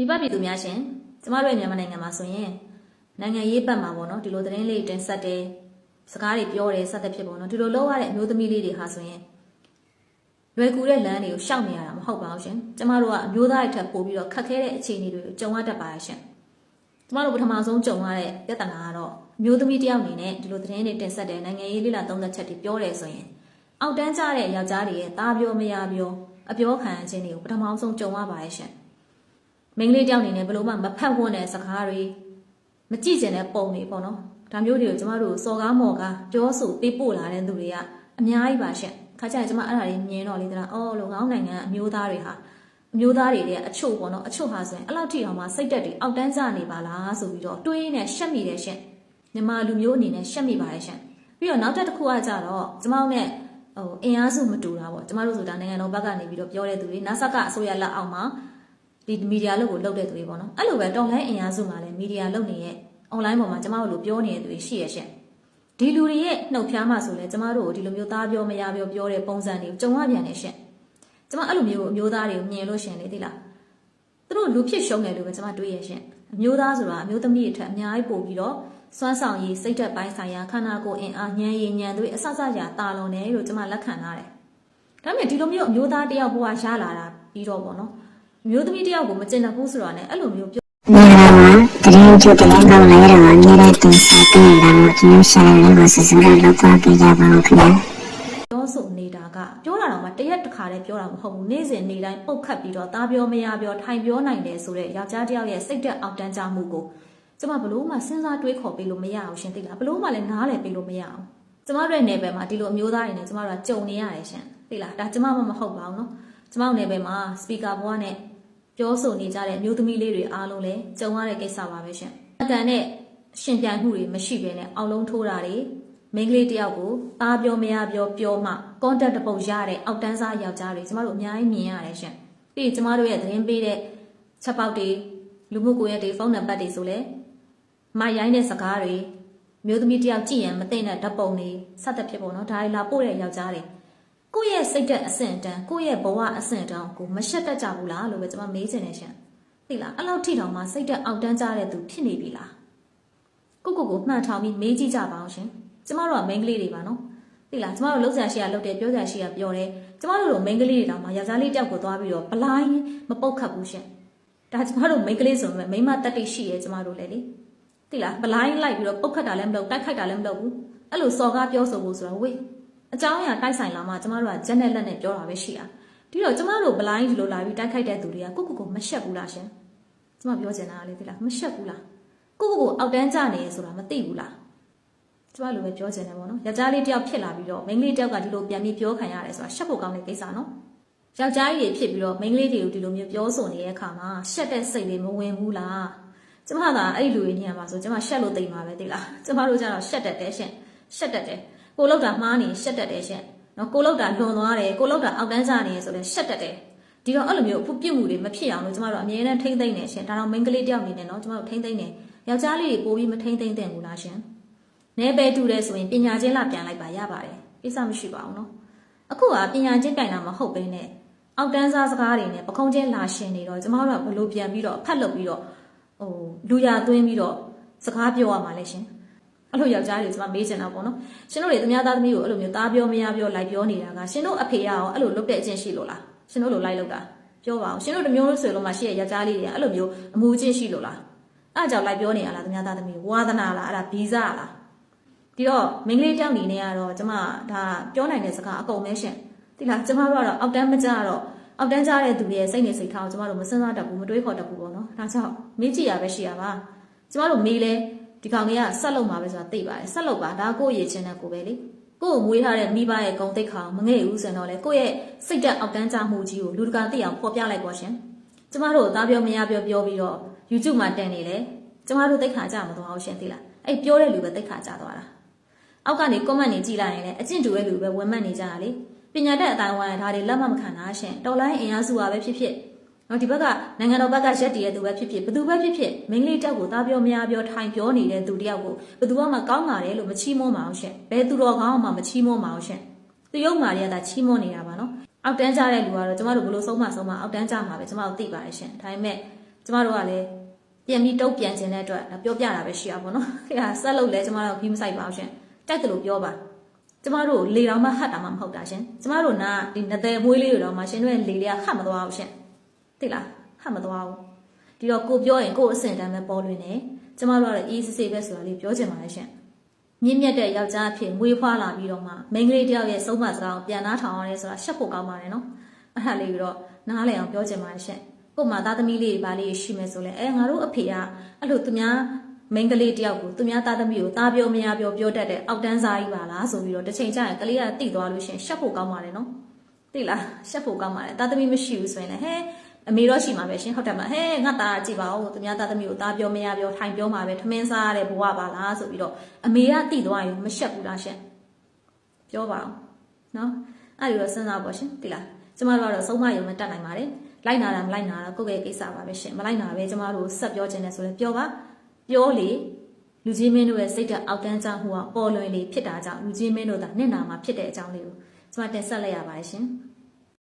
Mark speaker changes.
Speaker 1: မိဘပြည်သူများရှင်ကျမတို့ရဲ့မြန်မာနိုင်ငံမှာဆိုရင်နိုင်ငံရေးဘက်မှာပေါ့နော်ဒီလိုသတင်းလေးတင်ဆက်တယ်စကားတွေပြောတယ်ဆက်တဲ့ဖြစ်ပေါ့နော်ဒီလိုလောက်ရတဲ့အမျိုးသမီးလေးတွေဟာဆိုရင်လွယ်ကူတဲ့လမ်းတွေကိုရှောက်နေရတာမဟုတ်ပါဘူးရှင်ကျမတို့ကအမျိုးသားတွေထပ်ပို့ပြီးတော့ခက်ခဲတဲ့အခြေအနေတွေကိုကြုံရတတ်ပါရဲ့ရှင်ကျမတို့ပထမဆုံးကြုံရတဲ့ပြဿနာကတော့အမျိုးသမီးတစ်ယောက်အနေနဲ့ဒီလိုသတင်းတွေတင်ဆက်တယ်နိုင်ငံရေးလိလာသုံးသက်ချက်တွေပြောတယ်ဆိုရင်အောက်တန်းကျတဲ့ယောက်ျားတွေရဲ့တာပြောမရပြောအပြောခံခြင်းတွေကိုပထမဆုံးကြုံရပါရဲ့ရှင် မိန်းကလေးတယောက်အနေနဲ့ဘယ်လို့မှမဖတ်ဝန်းတဲ့စကားတွေမကြည့်ကျင်တဲ့ပုံတွေပေါ့နော်ဒါမျိုးတွေကိုကျမတို့စော်ကားမော်ကားပြောဆိုပေးပို့လာတဲ့သူတွေကအများကြီးပါရှင့်ခါကျရင်ကျမအဲ့ဒါတွေမြင်တော့လေတလားအော်လုံကောင်းနိုင်ငံအမျိုးသားတွေဟာအမျိုးသားတွေတဲ့အချို့ပေါ့နော်အချို့ဟာဆိုရင်အဲ့လောက်ထိအောင်မှစိတ်တက်တွေအောက်တန်းကျနေပါလားဆိုပြီးတော့တွေးနေရှက်မိတယ်ရှင့်မြန်မာလူမျိုးအနေနဲ့ရှက်မိပါတယ်ရှင့်ပြီးတော့နောက်တစ်ခုကကြတော့ကျမတို့ ਨੇ ဟိုအင်အားစုမတူတာပေါ့ကျမတို့ဆိုတာနိုင်ငံတော်ဘက်ကနေပြီးတော့ပြောတဲ့သူတွေနာဆတ်ကအစိုးရလက်အောက်မှာ ဒီမီဒီယာလုပ်ကိုလုပ်တဲ့သူတွေပေါ့နော်အဲ့လိုပဲတော်လိုင်းအင်အားစုမှာလည်းမီဒီယာလုပ်နေတဲ့ online ပေါ်မှာကျမတို့လိုပြောနေတဲ့သူတွေရှိရရှင့်ဒီလူတွေရဲ့နှုတ်ဖျားမှဆိုလဲကျမတို့ကိုဒီလိုမျိုးသားပြောမရပြောပြောတဲ့ပုံစံတွေကိုကြုံရပြန်နေရှင့်ကျမအဲ့လိုမျိုးအမျိုးသားတွေကိုမြင်လို့ရှင်လေသိလားသူတို့လူဖြစ်ရှုံးတယ်လို့ပဲကျမတွေးရရှင့်အမျိုးသားဆိုတာအမျိုးသမီးတွေထက်အများကြီးပို့ပြီးတော့စွမ်းဆောင်ရည်စိတ်သက်ပိုင်းဆိုင်ရာခန္ဓာကိုယ်အင်အားဉာဏ်ရည်ဉာဏ်တွေအဆဆရာတာလွန်တယ်လို့ကျမလက်ခံထားတယ်ဒါပေမဲ့ဒီလိုမျိုးအမျိုးသားတယောက်ဘဝရလာတာပြီးတော့ပေါ့နော် မျိုးသမီးတယောက်ကိုမကျင်တတ်ဘူးဆိုတာနဲ့အဲ့လိုမျိုးပြော
Speaker 2: မြန်မာမှာတရင်ကျတရင်ကောင်းလာရတော့အများတဲ့သူစားပြနေတာမို့ကျွန်တော်ရှာရလို့စစရလောက်ပါပြကြပါဦးခင်ဗျာ
Speaker 1: ပြောဆိုနေတာကပြောတာတော့မှတရက်တစ်ခါတည်းပြောတာမဟုတ်ဘူးနေ့စဉ်နေ့တိုင်းပုတ်ခတ်ပြီးတော့သားပြောမရပြောထိုင်ပြောနိုင်တယ်ဆိုတဲ့ယောက်ျားတယောက်ရဲ့စိတ်သက်အောက်တန်းကြမှုကိုကျမဘလို့မှစဉ်းစားတွေးခေါ်ပေးလို့မရအောင်ရှင်သိလားဘလို့မှလည်းနားလည်ပေးလို့မရအောင်ကျမတို့ရဲ့နယ်ပယ်မှာဒီလိုအမျိုးသားတွေနဲ့ကျမတို့ကကြုံနေရတယ်ရှင်သိလားဒါကျမမှမဟုတ်ပါဘူးနော်ကျမတို့နယ်ပယ်မှာစပီကာဘွားနဲ့ ပြောဆိုနေကြတဲ့အမျိုးသမီးလေးတွေအားလုံးလည်းကြုံရတဲ့ကိစ္စပါပဲရှင်။အတန်နဲ့ရှင်ပြိုင်မှုတွေမရှိဘဲနဲ့အောက်လုံးထိုးတာတွေမိန်းကလေးတယောက်ကိုအားပြောမရပြောပြောမှ contact တစ်ပုတ်ရတဲ့အောက်တန်းစားယောက်ျားတွေကျမတို့အများကြီးမြင်ရတယ်ရှင်။ပြီးရင်ကျမတို့ရဲ့သတင်းပေးတဲ့ချက်ပေါက်တွေလူမှုကွန်ရက်တွေဖုန်းနံပါတ်တွေဆိုလဲမရိုင်းတဲ့စကားတွေမျိုးသမီးတယောက်ကြည့်ရင်မသိတဲ့ဓာတ်ပုံတွေစသဖြင့်ပေါ့နော်ဒါတွေလာပို့တဲ့ယောက်ျားတွေ ကိုယ့်ရဲ့စိတ်သက်အဆင့်အတန်းကိုယ့်ရဲ့ဘဝအဆင့်အတန်းကိုမရှက်တတ်ကြဘူးလားလို့ပဲကျွန်မမေးချင်တယ်ရှင်သိလားအဲ့လောက်ထိတောင်မှစိတ်သက်အောက်တန်းကြတဲ့သူဖြစ်နေပြီလားကိုကိုကိုမှန်ထောင်ပြီးမေးကြည့်ကြပါအောင်ရှင်ကျမတို့ကမိန်းကလေးတွေပါနော်သိလားကျမတို့လှုပ်ရှားရှိရလှုပ်တယ်ပြောကြရှိရပြောတယ်ကျမတို့လိုမိန်းကလေးတွေတောင်မှယောက်ျားလေးတယောက်ကိုသွားပြီးတော့ဘလိုင်းမပုတ်ခတ်ဘူးရှင်ဒါကျမတို့မိန်းကလေးဆိုပေမဲ့မိန်းမတက်တိတ်ရှိရဲကျမတို့လည်းလေသိလားဘလိုင်းလိုက်ပြီးတော့ပုတ်ခတ်တာလည်းမလုပ်တိုက်ခိုက်တာလည်းမလုပ်ဘူးအဲ့လိုစော်ကားပြောဆိုဖို့ဆိုတော့ဝေး အကြောင်းအရာတိုက်ဆိုင်လာမှကျမတို့ကဂျက်နဲ့လက်နဲ့ပြောတာပဲရှိတာဒီတော့ကျမတို့ဘလိုင်းဒီလိုလာပြီးတိုက်ခိုက်တဲ့သူတွေကကိုကိုကိုမရှက်ဘူးလားရှင်ကျမပြောချင်တာကလေဒီလားမရှက်ဘူးလားကိုကိုကိုအောက်တန်းကြနေရဆိုတာမသိဘူးလားကျမလိုပဲပြောချင်တယ်ပေါ့နော်ယောက်ျားလေးတယောက်ဖြစ်လာပြီးတော့မိန်းကလေးတယောက်ကဒီလိုပြန်ပြီးပြောခံရတယ်ဆိုတာရှက်ဖို့ကောင်းတဲ့ကိစ္စနော်ယောက်ျားကြီးတွေဖြစ်ပြီးတော့မိန်းကလေးတွေကိုဒီလိုမျိုးပြောဆိုနေတဲ့အခါမှာရှက်တဲ့စိတ်တွေမဝင်ဘူးလားကျမကအဲ့ဒီလူတွေနေရာမှာဆိုကျမရှက်လို့တိတ်မှာပဲသိလားကျမတို့ကျတော့ရှက်တတ်တယ်ရှင်ရှက်တတ်တယ် ကိုလောက်တာမှားနေရှက်တက်တယ်ရှင့်နော်ကိုလောက်တာလွန်သွားတယ်ကိုလောက်တာအောက်တန်းစားနေရဆိုလဲရှက်တက်တယ်ဒီတော့အဲ့လိုမျိုးအဖို့ပြစ်မှုတွေမဖြစ်အောင်လို့ကျမတို့အမြဲတမ်းထိမ့်သိမ့်နေရှင်ဒါတော့မိန်းကလေးတယောက်အနေနဲ့နော်ကျမတို့ထိမ့်သိမ့်နေယောက်ျားလေးတွေပို့ပြီးမထိမ့်သိမ့်တဲ့ဘူးလားရှင်နဲပဲတူတယ်ဆိုရင်ပညာချင်းလာပြန်လိုက်ပါရပါတယ်ကိစ္စမရှိပါဘူးနော်အခုကပညာချင်းပြန်တာမဟုတ်ဘဲနဲ့အောက်တန်းစားစကားတွေနဲ့ပခုံးချင်းလာရှင်နေတော့ကျမတို့ကဘလို့ပြန်ပြီးတော့အဖက်လုပ်ပြီးတော့ဟိုလူရသွင်းပြီးတော့စကားပြောရမှာလဲရှင် အဲ့လိုယောက်ျားတွေကျွန်မမေးချင်တာပေါ့နော်ရှင်တို့တွေသမ ्या သားသမီးကိုအဲ့လိုမျိုးသားပြောမရပြောလိုက်ပြောနေတာကရှင်တို့အဖေရအောင်အဲ့လိုလုပ်တဲ့အချင်းရှိလို့လားရှင်တို့လိုလိုက်လုပ်တာပြောပါအောင်ရှင်တို့တစ်မျိုးလို့ဆိုလို့မှရှိရယောက်ျားလေးတွေအဲ့လိုမျိုးအမှုချင်းရှိလို့လားအဲ့အကြောင်းလိုက်ပြောနေရလားသမ ्या သားသမီးဝါသနာလားအဲ့ဒါဗီဇလားဒီတော့မိန်းကလေးတောင်းနေနေရတော့ကျွန်မဒါပြောနိုင်တဲ့စကားအကုန်ပဲရှင်ဒီလားကျွန်မတို့ကတော့အောက်တန်းမကြတော့အောက်တန်းကြတဲ့သူတွေရဲ့စိတ်နေစိတ်ထားကိုကျွန်မတို့မစမ်းစားတတ်ဘူးမတွေးခေါ်တတ်ဘူးပေါ့နော်ဒါကြောင့်မေးကြည့်ရပဲရှိရပါကျွန်မတို့မေးလဲ ဒီကောင်ကြီးကဆက်လုပ်မှာပဲဆိုတာသိပါတယ်ဆက်လုပ်ပါဒါကိုယ့်ရည်ချင်းတဲ့ကိုပဲလေကိုယ့်ကိုမွေးထားတဲ့မိဘရဲ့ဂုံတိတ်ခါမငဲ့ဘူးဆိုတော့လေကိုယ့်ရဲ့စိတ်တက်အောက်တန်းကြမှုကြီးကိုလူတကာသိအောင်ပေါ်ပြလိုက်ပါရှင်ကျမတို့သားပြောမရပြောပြောပြီးတော့ YouTube မှာတင်နေလေကျမတို့တိတ်ခါကြမသွားအောင်ရှင်သိလားအဲ့ပြောတဲ့လူပဲတိတ်ခါကြသွားတာအောက်ကနေ comment တွေကြည့်လိုက်ရင်လည်းအကျင့်တူတဲ့လူပဲဝင်မှတ်နေကြတာလေပညာတတ်အတိုင်းဝိုင်းဒါတွေလက်မမခံတာရှင်တော်လိုင်းအင်အားစုပါပဲဖြစ်ဖြစ် နော်ဒီဘက်ကနိုင်ငံတော်ဘက်ကရက်တည်တဲ့သူပဲဖြစ်ဖြစ်ဘသူပဲဖြစ်ဖြစ်မိန်းကလေးတောက်ကိုသားပြောမရပြောထိုင်ပြောနေတဲ့သူတယောက်ကိုဘသူကမှကောင်းပါတယ်လို့မချီးမွမ်းပါအောင်ရှင်ဘယ်သူတော်ကောင်းမှမချီးမွမ်းပါအောင်ရှင်သူရုပ်မာတွေကချီးမွမ်းနေတာပါနော်အောက်တန်းကြတဲ့လူကတော့ကျမတို့ဘလို့ဆုံးမဆုံးမအောက်တန်းကြမှာပဲကျမတို့သိပါတယ်ရှင်ဒါပေမဲ့ကျမတို့ကလည်းပြန်ပြီးတုတ်ပြန်ခြင်းတဲ့အတွက်ဒါပြောပြတာပဲရှိရပါတော့နော်ခေကဆက်လို့လဲကျမတို့ကြီးမဆိုင်ပါဘူးရှင်တိုက်တယ်လို့ပြောပါကျမတို့လေတော်မှဟတ်တာမှမဟုတ်တာရှင်ကျမတို့နာဒီနသည်မွေးလေးတွေတော့မှရှင်တို့ရဲ့လေလေးကဟတ်မသွားဘူးရှင် သိလားဟတ်မသွားဘူးဒီတော့ကိုပြောရင်ကိုအစင်တမ်းပဲပေါ်လွင်နေကျမတို့ကတော့အေးစစ်စစ်ပဲဆိုတာလေးပြောချင်ပါတယ်ရှင်မြင့်မြတ်တဲ့ယောက်ျားအဖြစ်မွေးဖွားလာပြီးတော့မှမိန်းကလေးတစ်ယောက်ရဲ့ဆုံးမစကားကိုပြန်နှားထောင်ရတယ်ဆိုတာရှက်ဖို့ကောင်းပါတယ်နော်အဲ့ဒါလေးပြီးတော့နားလည်အောင်ပြောချင်ပါတယ်ရှင့်ကို့မှာသားသမီးလေးတွေပါလေးရှိမယ်ဆိုလဲအဲငါတို့အဖေကအဲ့လိုသူများမိန်းကလေးတစ်ယောက်ကိုသူများသားသမီးကိုသားပြောမရပြောပြောတတ်တဲ့အောက်တန်းစားကြီးပါလားဆိုပြီးတော့တစ်ချိန်ကျရင်ကလေးကတိသွားလို့ရှရင်ရှက်ဖို့ကောင်းပါတယ်နော်သိလားရှက်ဖို့ကောင်းပါတယ်သားသမီးမရှိဘူးဆိုရင်လည်းဟဲ အမေတော့ရှိမှာပဲရှင်ဟုတ်တယ်မဟဲငါသားကြည့်ပါဦးသူများသားသမီးကိုသားပြောမရပြောထိုင်ပြောမှာပဲထမင်းစားရတဲ့ဘဝပါလားဆိုပြီးတော့အမေကတိသွားရင်မရှက်ဘူးလားရှင်ပြောပါအောင်နော်အဲ့ဒီတော့စဉ်းစားပါရှင်သိလားကျမတို့ကတော့ဆုံးမယုံနဲ့တတ်နိုင်ပါတယ်လိုက်နာတာမလိုက်နာတာကိုယ့်ရဲ့ကိစ္စပါပဲရှင်မလိုက်နာပဲကျမတို့ဆက်ပြောခြင်းနဲ့ဆိုလဲပြောပါပြောလေလူကြီးမင်းတို့ရဲ့စိတ်ဓာတ်အောက်တန်းကြမှုကပေါ်လွင်လေဖြစ်တာကြောင့်လူကြီးမင်းတို့ကနှစ်နာမှာဖြစ်တဲ့အကြောင်းလေးကိုကျမတင်ဆက်လိုက်ရပါတယ်ရှင်။